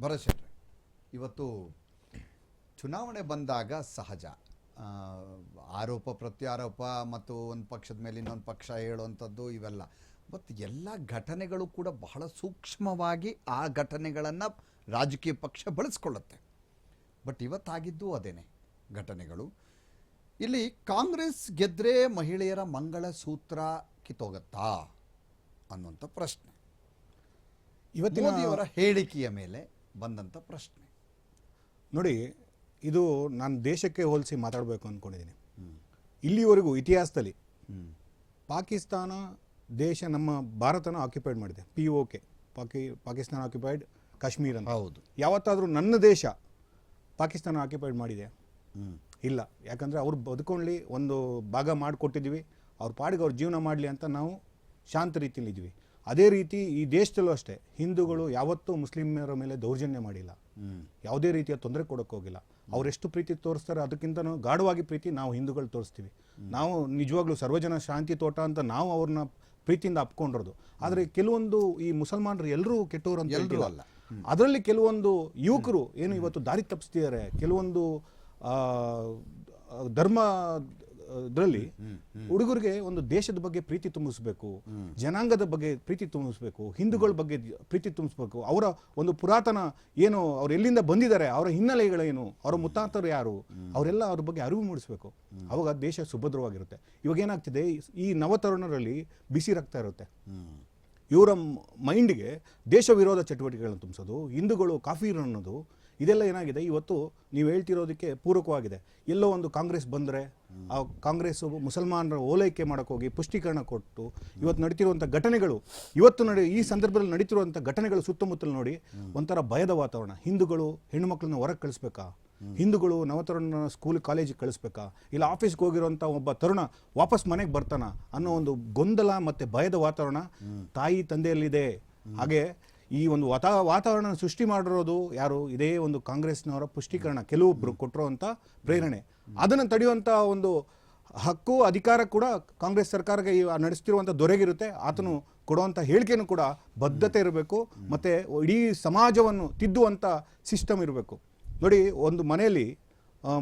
ಭರತ್ ಶೆಟ್ರೆ ಇವತ್ತು ಚುನಾವಣೆ ಬಂದಾಗ ಸಹಜ. ಆರೋಪ ಪ್ರತ್ಯಾರೋಪ ಮತ್ತು ಒಂದು ಪಕ್ಷದ ಮೇಲೆ ಇನ್ನೊಂದು ಪಕ್ಷ ಹೇಳುವಂಥದ್ದು ಇವೆಲ್ಲ. ಬಟ್ ಎಲ್ಲ ಘಟನೆಗಳು ಕೂಡ ಬಹಳ ಸೂಕ್ಷ್ಮವಾಗಿ ಆ ಘಟನೆಗಳನ್ನು ರಾಜಕೀಯ ಪಕ್ಷ ಬಳಸ್ಕೊಳ್ಳುತ್ತೆ. ಬಟ್ ಇವತ್ತಾಗಿದ್ದು ಅದೇನೆ ಘಟನೆಗಳು. ಇಲ್ಲಿ ಕಾಂಗ್ರೆಸ್ ಗೆದ್ರೆ ಮಹಿಳೆಯರ ಮಂಗಳ ಸೂತ್ರ ಕಿತ್ತೋಗತ್ತಾ ಅನ್ನುವಂಥ ಪ್ರಶ್ನೆ. ಇವತ್ತಿನ ಹೇಳಿಕೆಯ ಮೇಲೆ ಬಂದಂಥ ಪ್ರಶ್ನೆ. ನೋಡಿ ಇದು ನಾನು ದೇಶಕ್ಕೆ ಹೋಲಿಸಿ ಮಾತಾಡಬೇಕು ಅಂದ್ಕೊಂಡಿದ್ದೀನಿ ಇಲ್ಲಿವರೆಗೂ ಇತಿಹಾಸದಲ್ಲಿ ಪಾಕಿಸ್ತಾನ ದೇಶ ನಮ್ಮ ಭಾರತನ ಆಕ್ಯುಪೈಡ್ ಮಾಡಿದೆ. P O K Paki Pakistan occupied Kashmir ಅಂತ. ಹೌದು. ಯಾವತ್ತಾದರೂ ನನ್ನ ದೇಶ ಪಾಕಿಸ್ತಾನ ಆಕ್ಯುಪೈಡ್ ಮಾಡಿದೆ. ಇಲ್ಲ. ಯಾಕಂದರೆ ಅವ್ರು ಬದುಕೊಳ್ಳಿ ಒಂದು ಭಾಗ ಮಾಡಿಕೊಟ್ಟಿದ್ವಿ ಅವ್ರ ಪಾಡಿಗೆ ಅವ್ರ ಜೀವನ ಮಾಡಲಿ ಅಂತ ನಾವು ಶಾಂತ ರೀತಿಯಲ್ಲಿ ಇದ್ವಿ ಅದೇ ರೀತಿ ಈ ದೇಶದಲ್ಲೂ ಅಷ್ಟೇ ಹಿಂದೂಗಳು ಯಾವತ್ತೂ ಮುಸ್ಲಿಮರ ಮೇಲೆ ದೌರ್ಜನ್ಯ ಮಾಡಿಲ್ಲ. ಯಾವುದೇ ರೀತಿಯ ತೊಂದರೆ ಕೊಡೋಕೆ ಹೋಗಿಲ್ಲ ಅವರೆಷ್ಟು ಪ್ರೀತಿ ತೋರಿಸ್ತಾರೆ ಅದಕ್ಕಿಂತ ಗಾಢವಾಗಿ ಪ್ರೀತಿ ನಾವು ಹಿಂದೂಗಳು ತೋರಿಸ್ತೀವಿ ನಾವು ನಿಜವಾಗ್ಲೂ ಸರ್ವಜನ ಶಾಂತಿ ತೋಟ ಅಂತ ನಾವು ಅವ್ರನ್ನ ಪ್ರೀತಿಯಿಂದ ಅಪ್ಕೊಂಡಿರೋದು ಆದರೆ ಕೆಲವೊಂದು ಈ ಮುಸಲ್ಮಾನರು ಎಲ್ಲರೂ ಕೆಟ್ಟವರು ಅಂತ ಎಲ್ಲರೂ ಅಲ್ಲ. ಅದರಲ್ಲಿ ಕೆಲವೊಂದು ಯುವಕರು ಏನು ಇವತ್ತು ದಾರಿ ತಪ್ಪಿಸ್ತಿದ್ದಾರೆ ಕೆಲವೊಂದು ಧರ್ಮ ಇದರಲ್ಲಿ ಹುಡುಗರಿಗೆ ಒಂದು ದೇಶದ ಬಗ್ಗೆ ಪ್ರೀತಿ ತುಂಬಿಸ್ಬೇಕು ಜನಾಂಗದ ಬಗ್ಗೆ ಪ್ರೀತಿ ತುಂಬಿಸ್ಬೇಕು ಹಿಂದೂಗಳ ಬಗ್ಗೆ ಪ್ರೀತಿ ತುಂಬಿಸ್ಬೇಕು. ಅವರ ಒಂದು ಪುರಾತನ ಏನು ಅವ್ರು ಎಲ್ಲಿಂದ ಬಂದಿದ್ದಾರೆ ಅವರ ಹಿನ್ನೆಲೆಗಳೇನು ಅವರ ಮುತ್ತಾತರು ಯಾರು ಅವರೆಲ್ಲ ಅವ್ರ ಬಗ್ಗೆ ಅರಿವು ಮೂಡಿಸ್ಬೇಕು. ಅವಾಗ ದೇಶ ಸುಭದ್ರವಾಗಿರುತ್ತೆ. ಇವಾಗ ಏನಾಗ್ತಿದೆ ಈ ನವತರುಣರಲ್ಲಿ ಬಿಸಿ ರಕ್ತ ಇರುತ್ತೆ. ಇವರ ಮೈಂಡ್ಗೆ ದೇಶ ವಿರೋಧ ಚಟುವಟಿಕೆಗಳನ್ನು ತುಂಬಿಸೋದು ಹಿಂದೂಗಳು ಕಾಫಿ ಅನ್ನೋದು ಇದೆಲ್ಲ ಏನಾಗಿದೆ? ಇವತ್ತು ನೀವು ಹೇಳ್ತಿರೋದಕ್ಕೆ ಪೂರಕವಾಗಿದೆ. ಎಲ್ಲೋ ಒಂದು ಕಾಂಗ್ರೆಸ್ ಬಂದರೆ, ಆ ಕಾಂಗ್ರೆಸ್ ಮುಸಲ್ಮಾನರ ಓಲೈಕೆ ಮಾಡೋಕ್ಕೋಗಿ ಪುಷ್ಟೀಕರಣ ಕೊಟ್ಟು ಇವತ್ತು ನಡೀತಿರುವಂಥ ಘಟನೆಗಳು, ಇವತ್ತು ನಡೆ, ಈ ಸಂದರ್ಭದಲ್ಲಿ ನಡೀತಿರುವಂಥ ಘಟನೆಗಳು ಸುತ್ತಮುತ್ತಲು ನೋಡಿ ಒಂಥರ ಭಯದ ವಾತಾವರಣ. ಹಿಂದೂಗಳು ಹೆಣ್ಣುಮಕ್ಳನ್ನ ಹೊರಗೆ ಕಳಿಸ್ಬೇಕಾ? ಹಿಂದೂಗಳು ನವತರುಣ ಸ್ಕೂಲ್ ಕಾಲೇಜಿಗೆ ಕಳಿಸ್ಬೇಕಾ? ಇಲ್ಲ ಆಫೀಸ್ಗೆ ಹೋಗಿರುವಂಥ ಒಬ್ಬ ತರುಣ ವಾಪಸ್ ಮನೆಗೆ ಬರ್ತಾನ ಅನ್ನೋ ಒಂದು ಗೊಂದಲ ಮತ್ತು ಭಯದ ವಾತಾವರಣ ತಾಯಿ ತಂದೆಯಲ್ಲಿದೆ. ಹಾಗೆ ಈ ಒಂದು ವಾತಾ, ವಾತಾವರಣ ಸೃಷ್ಟಿ ಮಾಡಿರೋದು ಯಾರು? ಇದೇ ಒಂದು ಕಾಂಗ್ರೆಸ್ನವರ ಪುಷ್ಟೀಕರಣ. ಕೆಲವೊಬ್ಬರು ಕೊಟ್ಟಿರುವಂಥ ಪ್ರೇರಣೆ. ಅದನ್ನು ತಡೆಯುವಂಥ ಒಂದು ಹಕ್ಕು, ಅಧಿಕಾರ ಕೂಡ ಕಾಂಗ್ರೆಸ್ ಸರ್ಕಾರಕ್ಕೆ ನಡೆಸ್ತಿರುವಂಥ ದೊರೆಗಿರುತ್ತೆ. ಆತನು ಕೊಡುವಂಥ ಹೇಳಿಕೆನೂ ಕೂಡ ಬದ್ಧತೆ ಇರಬೇಕು. ಮತ್ತು ಇಡೀ ಸಮಾಜವನ್ನು ತಿದ್ದುವಂಥ ಸಿಸ್ಟಮ್ ಇರಬೇಕು. ನೋಡಿ, ಒಂದು ಮನೆಯಲ್ಲಿ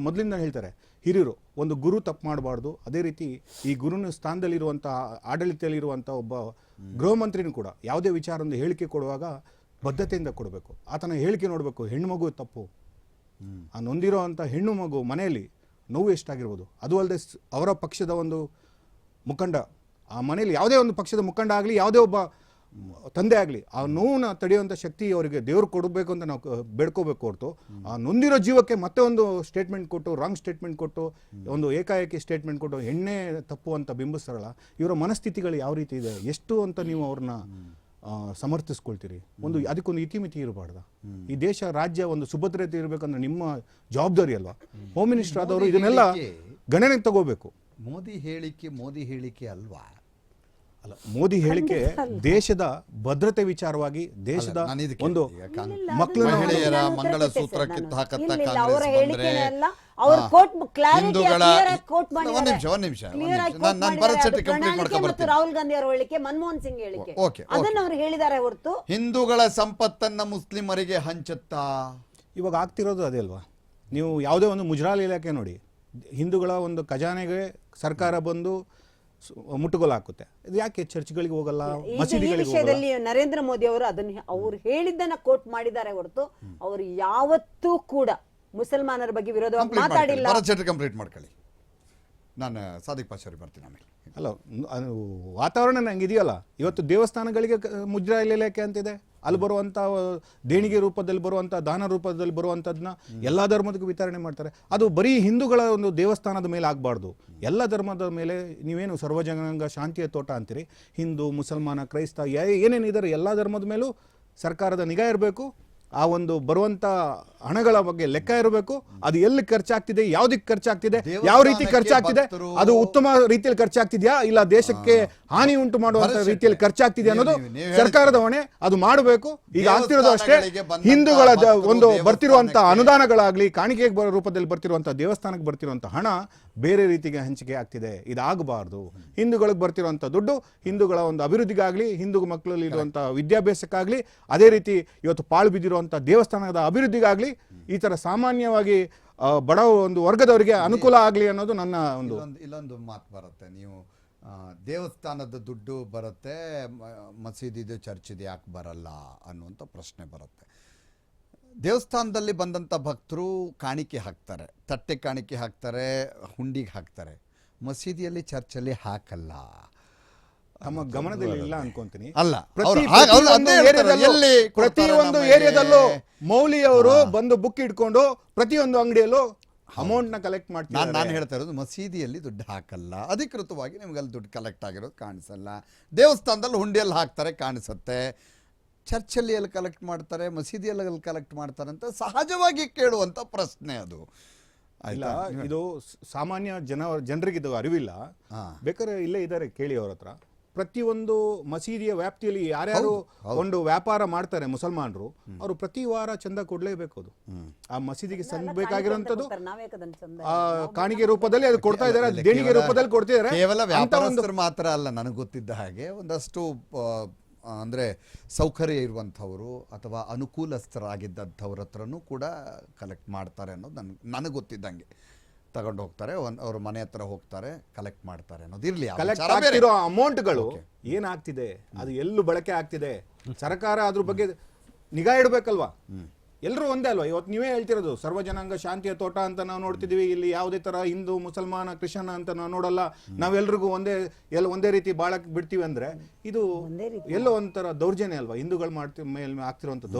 ಮೊದಲಿಂದ ಹೇಳ್ತಾರೆ, ಹಿರಿಯರು, ಒಂದು ಗುರು ತಪ್ಪು ಮಾಡಬಾರ್ದು. ಅದೇ ರೀತಿ ಈ ಗುರುನ ಸ್ಥಾನದಲ್ಲಿರುವಂಥ ಆಡಳಿತದಲ್ಲಿರುವಂಥ ಒಬ್ಬ ಗೃಹ ಮಂತ್ರಿನೂ ಕೂಡ ಯಾವುದೇ ವಿಚಾರಒಂದು ಹೇಳಿಕೆ ಕೊಡುವಾಗ ಬದ್ಧತೆಯಿಂದ ಕೊಡಬೇಕು. ಆತನ ಹೇಳಿಕೆ ನೋಡಬೇಕು, ಹೆಣ್ಣು ಮಗು ತಪ್ಪು. ಆ ನೊಂದಿರೋ ಅಂಥ ಹೆಣ್ಣು ಮಗು ಮನೆಯಲ್ಲಿ ನೋವು ಎಷ್ಟಾಗಿರ್ಬೋದು. ಅದು ಅಲ್ಲದೆ ಅವರ ಪಕ್ಷದ ಒಂದು ಮುಖಂಡ, ಆ ಮನೆಯಲ್ಲಿ ಯಾವುದೇ ಒಂದು ಪಕ್ಷದ ಮುಖಂಡ ಆಗಲಿ, ಯಾವುದೇ ಒಬ್ಬ ತಂದೆ ಆಗಲಿ ಆ ನೋವನ್ನ ತಡೆಯುವಂಥ ಶಕ್ತಿ ಅವರಿಗೆ ದೇವ್ರು ಕೊಡಬೇಕು ಅಂತ ನಾವು ಬೇಡ್ಕೋಬೇಕು ಹೊರತು ಆ ನೊಂದಿರೋ ಜೀವಕ್ಕೆ ಮತ್ತೆ ಒಂದು ಸ್ಟೇಟ್ಮೆಂಟ್ ಕೊಟ್ಟು ರಾಂಗ್ ಸ್ಟೇಟ್ಮೆಂಟ್ ಕೊಟ್ಟು ಒಂದು ಏಕಾಏಕಿ ಸ್ಟೇಟ್ಮೆಂಟ್ ಕೊಟ್ಟು ಹೆಣ್ಣೆ ತಪ್ಪು ಅಂತ ಬಿಂಬಿಸ್ತಾರಲ್ಲ ಇವರ ಮನಸ್ಥಿತಿಗಳು ಯಾವ ರೀತಿ ಇದೆ ಎಷ್ಟು ಅಂತ ನೀವು ಅವ್ರನ್ನ ಸಮರ್ಥಿಸ್ಕೊಳ್ತೀರಿ? ಒಂದು ಅದಕ್ಕೊಂದು ಇತಿಮಿತಿ ಇರಬಾರ್ದ. ಈ ದೇಶ ರಾಜ್ಯ ಒಂದು ಸುಭದ್ರತೆ ಇರಬೇಕಂದ್ರೆ ನಿಮ್ಮ ಜವಾಬ್ದಾರಿ ಅಲ್ವಾ? ಹೋಮ್ ಮಿನಿಸ್ಟರ್ ಆದವರು ಇದನ್ನೆಲ್ಲ ಗಣನೆಗೆ ತಗೋಬೇಕು. ಮೋದಿ ಹೇಳಿಕೆ ಮೋದಿ ಹೇಳಿಕೆ ಅಲ್ವಾ? ಅಲ್ಲ ಮೋದಿ ಹೇಳಿಕೆ ದೇಶದ ಭದ್ರತೆ ವಿಚಾರವಾಗಿ ದೇಶದ ಒಂದು ಮಕ್ಕಳ ಮಹಿಳೆಯರ ಮಂಗಳ ಸೂತ್ರಕ್ಕೆ ಮಂಗಳಸೂತ್ರ ಕೊಟ್ಟೆ ಸರ್ ಕಿತ್ತು ನಾನು. ಹಾಕತ್ತ ಇಲ್ಲ, ಇಲ್ಲ, ಕಾಂಗ್ರೆಸ್ ಅವರ ಬಂದ್ರೆ, ಅಲ್ಲ, ಅವ್ರ ಕೋಟ್ clarity ಹಿಂದೂಗಳ clear ಆಗಿ quote ಒಂದ್ ನಿಮಿಷ ಒಂದ್ ನಿಮಿಷ ಒಂದ್ Clear ಆಗಿ ನಿಮಿಷ. quote ನಾನ್- ನಾನ್ ಮಾಡಿದ್ದಾರೆ. ಭರತ್ ಶೆಟ್ಟಿ ಅದು ಕಂಪ್ಲೀಟ್ ಪ್ರಣಾಳಿಕೆ ಮಾಡ್ಕೊ ರಾಹುಲ್ ಗಾಂಧಿ ಅವರ ಹೇಳಿಕೆ ಮನಮೋಹನ್ ಸಿಂಗ್ ಹೇಳಿಕೆ. ಅದನ್ನ ಅವ್ರು ಹೇಳಿದ್ದಾರೆ ಹೊರತು? ಹಿಂದೂಗಳ ಸಂಪತ್ತನ್ನ ಮುಸ್ಲಿಮರಿಗೆ ಹಂಚುತ್ತಾ? ಇವಾಗ ಆಗ್ತಿರೋದು ಅದೇ ಅಲ್ವಾ? ನೀವು ಯಾವುದೇ ಒಂದು ಮುಜರಾಲ್ ಇಲಾಖೆ ನೋಡಿ ಹಿಂದೂಗಳ ಒಂದು ಖಜಾನೆಗೆ ಸರ್ಕಾರ ಬಂದು ಮುಟ್ಟುಗೋಲು ಹಾಕುತ್ತೆ. ಇದು ಯಾಕೆ ಚರ್ಚ್ಗಳಿಗೆ ಹೋಗಲ್ಲ? ಈ ಮಸೀದಿಗಳಿಗೆ ಹೋಗಲ್ಲ? ವಿಷಯದಲ್ಲಿ ನರೇಂದ್ರ ಮೋದಿ ಅವರು ಅದನ್ನ ಅವ್ರು ಹೇಳಿದ್ದನ್ನ ಕೋಟ್ ಮಾಡಿದ್ದಾರೆ ಹೊರತು ಅವರು ಯಾವತ್ತೂ ಕೂಡ ಮುಸಲ್ಮಾನರ ಬಗ್ಗೆ ವಿರೋಧವಾಗಿ ಕಂಪ್ಲೀಟ್ ಮಾತಾಡಿಲ್ಲ. ಕಂಪ್ಲೀಟ್ ಮಾಡ್ಕೊಳ್ಳಿ. ನಾನು ಸಾದಿಕ್ ಪಾಶಾರಿ ಬರ್ತೀನಿ ಆಮೇಲೆ. ಅಲ್ಲ ಅದು ವಾತಾವರಣ ನಂಗೆ ಇದೆಯಲ್ಲ ಇವತ್ತು ದೇವಸ್ಥಾನಗಳಿಗೆ ಕ- ಇಲ್ಲ ಯಾಕೆ ಅಂತಿದೆ. ಅಲ್ಲಿ ಬರುವಂಥ ದೇಣಿಗೆ ರೂಪದಲ್ಲಿ ಬರುವಂಥ ದಾನ ರೂಪದಲ್ಲಿ ಬರುವಂಥದ್ದನ್ನ ಎಲ್ಲ ಧರ್ಮದಕ್ಕೂ ವಿತರಣೆ ಮಾಡ್ತಾರೆ. ಅದು ಬರೀ ಹಿಂದೂಗಳ ಒಂದು ದೇವಸ್ಥಾನದ ಮೇಲೆ ಆಗಬಾರ್ದು. ಎಲ್ಲ ಧರ್ಮದ ಮೇಲೆ ನೀವೇನು ಸರ್ವಜನಾಂಗ ಶಾಂತಿಯ ತೋಟ ಅಂತೀರಿ? ಹಿಂದೂ, ಮುಸಲ್ಮಾನ, ಕ್ರೈಸ್ತ ಏನೇನಿದ್ದಾರೆ ಎಲ್ಲ ಧರ್ಮದ ಮೇಲೂ ಸರ್ಕಾರದ ನಿಗಾ ಇರಬೇಕು. ಆ ಒಂದು ಬರುವಂತ ಹಣಗಳ ಬಗ್ಗೆ ಲೆಕ್ಕ ಇರಬೇಕು. ಅದು ಎಲ್ಲಿ ಖರ್ಚಾಗ್ತಿದೆ ಯಾವ್ದಕ್ಕೆ ಖರ್ಚಾಗ್ತಿದೆ ಯಾವ ರೀತಿ ಖರ್ಚಾಗ್ತಿದೆ ಅದು ಉತ್ತಮ ರೀತಿಯಲ್ಲಿ ಖರ್ಚಾಗ್ತಿದ್ಯಾ ಇಲ್ಲ ದೇಶಕ್ಕೆ ಹಾನಿ ಉಂಟು ಮಾಡುವಂತ ರೀತಿಯಲ್ಲಿ ಖರ್ಚಾಗ್ತಿದೆ ಅನ್ನೋದು ಸರ್ಕಾರದ ಹೊಣೆ ಅದು ಮಾಡಬೇಕು. ಈಗ ಆಗ್ತಿರೋದು ಅಷ್ಟೇ ಹಿಂದೂಗಳ ಒಂದು ಬರ್ತಿರುವಂತ ಅನುದಾನಗಳಾಗ್ಲಿ ಕಾಣಿಕೆ ರೂಪದಲ್ಲಿ ಬರ್ತಿರುವಂತ ದೇವಸ್ಥಾನಕ್ಕೆ ಬರ್ತಿರುವಂತ ಹಣ ಬೇರೆ ರೀತಿಗೆ ಹಂಚಿಕೆ ಆಗ್ತಿದೆ. ಇದಾಗಬಾರ್ದು. ಹಿಂದೂಗಳಿಗೆ ಬರ್ತಿರೋಂಥ ದುಡ್ಡು ಹಿಂದೂಗಳ ಒಂದು ಅಭಿವೃದ್ಧಿಗಾಗಲಿ ಹಿಂದೂ ಮಕ್ಕಳಲ್ಲಿ ಇರುವಂಥ ವಿದ್ಯಾಭ್ಯಾಸಕ್ಕಾಗಲಿ ಅದೇ ರೀತಿ ಇವತ್ತು ಪಾಳು ಬಿದ್ದಿರುವಂಥ ದೇವಸ್ಥಾನದ ಅಭಿವೃದ್ಧಿಗಾಗಲಿ ಈ ಥರ ಸಾಮಾನ್ಯವಾಗಿ ಬಡ ಒಂದು ವರ್ಗದವರಿಗೆ ಅನುಕೂಲ ಆಗಲಿ ಅನ್ನೋದು ನನ್ನ ಒಂದು ಇಲ್ಲೊಂದು ಮಾತು ಬರುತ್ತೆ. ನೀವು ದೇವಸ್ಥಾನದ ದುಡ್ಡು ಬರುತ್ತೆ ಮಸೀದಿದು ಚರ್ಚಿದು ಯಾಕೆ ಬರಲ್ಲ ಅನ್ನುವಂಥ ಪ್ರಶ್ನೆ ಬರುತ್ತೆ. ದೇವಸ್ಥಾನದಲ್ಲಿ ಬಂದಂಥ ಭಕ್ತರು ಕಾಣಿಕೆ ಹಾಕ್ತಾರೆ ತಟ್ಟೆ ಕಾಣಿಕೆ ಹಾಕ್ತಾರೆ ಹುಂಡಿಗೆ ಹಾಕ್ತಾರೆ. ಮಸೀದಿಯಲ್ಲಿ ಚರ್ಚಲ್ಲಿ ಹಾಕಲ್ಲ. ನಮ್ಮ ಗಮನದಲ್ಲಿ ಇಲ್ಲ ಅನ್ಕೊಂತೀನಿ. ಅಲ್ಲ ಪ್ರತಿ ಪ್ರತಿಯೊಂದು ಏರಿಯಾದಲ್ಲೂ- ಮೌಲಿಯವರು ಬಂದು ಬುಕ್ ಇಟ್ಕೊಂಡು ಪ್ರತಿಯೊಂದು ಅಂಗಡಿಯಲ್ಲೂ ಅಮೌಂಟ್ನ ಕಲೆಕ್ಟ್ ನಾನು ಮಾಡ್ತಾರೆ ನಾನು ಹೇಳ್ತಾ ಇರೋದು ಮಸೀದಿಯಲ್ಲಿ ದುಡ್ಡು ಹಾಕಲ್ಲ. ಅಧಿಕೃತವಾಗಿ ನಿಮ್ಗೆ ಅಲ್ಲಿ ದುಡ್ಡು ಕಲೆಕ್ಟ್ ಆಗಿರೋದು ಕಾಣಿಸಲ್ಲ. ದೇವಸ್ಥಾನದಲ್ಲಿ ಹುಂಡಿಯಲ್ಲಿ ಹಾಕ್ತಾರೆ ಕಾಣಿಸುತ್ತೆ. ಚರ್ಚಲ್ಲಿ ಎಲ್ಲಿ ಕಲೆಕ್ಟ್ ಮಾಡ್ತಾರೆ ಮಸೀದಿಯಲ್ಲಿ ಎಲ್ಲಿ ಕಲೆಕ್ಟ್ ಮಾಡ್ತಾರೆ ಅಂತ ಸಹಜವಾಗಿ ಕೇಳುವಂಥ ಪ್ರಶ್ನೆ ಅದು. ಇಲ್ಲ ಇದು ಸಾಮಾನ್ಯ ಜನ ಜನರಿಗೆ ಇದು ಅರಿವಿಲ್ಲ. ಹಾ. ಬೇಕಾದ್ರೆ ಇಲ್ಲೇ ಇದ್ದಾರೆ ಕೇಳಿ ಅವ್ರ ಹತ್ರ. ಪ್ರತಿಯೊಂದು ಮಸೀದಿಯ ವ್ಯಾಪ್ತಿಯಲ್ಲಿ ಯಾರ್ಯಾರು ಒಂದು ವ್ಯಾಪಾರ ಮಾಡ್ತಾರೆ ಮುಸಲ್ಮಾನರು ಅವರು ಪ್ರತಿ ವಾರ ಚಂದ ಕೊಡ್ಲೇಬೇಕು ಅದು. ಆ ಮಸೀದಿಗೆ ಸಂಬೇಕಾಗಿರುವಂತದ್ದು ಆ ಕಾಣಿಗೆ ರೂಪದಲ್ಲಿ ಅದು ಕೊಡ್ತಾ ಇದ್ದಾರೆ ದೇಣಿಗೆ ರೂಪದಲ್ಲಿ ಕೊಡ್ತಿದ್ದಾರೆ. ಕೇವಲ ವ್ಯಾಪಾರ ವ್ಯಾಪಾರಸ್ಥರು ಮಾತ್ರ ಅಲ್ಲ ನನಗೆ ಗೊತ್ತಿದ್ದ ಹಾಗೆ ಒಂದಷ್ಟು ಅಂದ್ರೆ ಸೌಕರ್ಯ ಇರುವಂಥವರು ಅಥವಾ ಅನುಕೂಲಸ್ಥರಾಗಿದ್ದಂಥವ್ರ ಹತ್ರನೂ ಕೂಡ ಕಲೆಕ್ಟ್ ಮಾಡ್ತಾರೆ ಅನ್ನೋದು ನನ್ಗೆ ನನಗೆ ಗೊತ್ತಿದ್ದಂಗೆ. ತಗೊಂಡು ಹೋಗ್ತಾರೆ ಒಂದು ಅವ್ರ ಮನೆ ಹತ್ರ ಹೋಗ್ತಾರೆ ಕಲೆಕ್ಟ್ ಮಾಡ್ತಾರೆ ಅನ್ನೋದು ಇರಲಿ ಕಲೆಕ್ಟ್ ಆಗ್ತಿರೋ ಅಮೌಂಟ್ಗಳು ಏನಾಗ್ತಿದೆ? ಅದು ಎಲ್ಲೂ ಬಳಕೆ ಆಗ್ತಿದೆ? ಸರ್ಕಾರ ಅದ್ರ ಬಗ್ಗೆ ನಿಗಾ ಇಡಬೇಕಲ್ವಾ? ಎಲ್ಲರೂ ಒಂದೇ ಅಲ್ವಾ? ಇವತ್ತು ನೀವೇ ಹೇಳ್ತಿರೋದು ಸರ್ವಜನಾಂಗ ಶಾಂತಿಯ ತೋಟ ಅಂತ ನಾವು ನೋಡ್ತಿದ್ದೀವಿ ಇಲ್ಲಿ ಯಾವುದೇ ತರ ಹಿಂದೂ ಮುಸಲ್ಮಾನ ಕ್ರಿಶ್ಚನ ಅಂತ ನಾವು ನೋಡಲ್ಲ. ನಾವೆಲ್ರಿಗೂ ಒಂದೇ ಎಲ್ಲ ಒಂದೇ ರೀತಿ ಬಾಳಕ್ಕೆ ಬಿಡ್ತೀವಿ ಅಂದ್ರೆ ಇದು ಎಲ್ಲೋ ಒಂಥರ ದೌರ್ಜನ್ಯ ಅಲ್ವಾ? ಹಿಂದೂಗಳು ಮಾಡ್ತಿ ಮೇಲೆ ಆಗ್ತಿರುವಂತ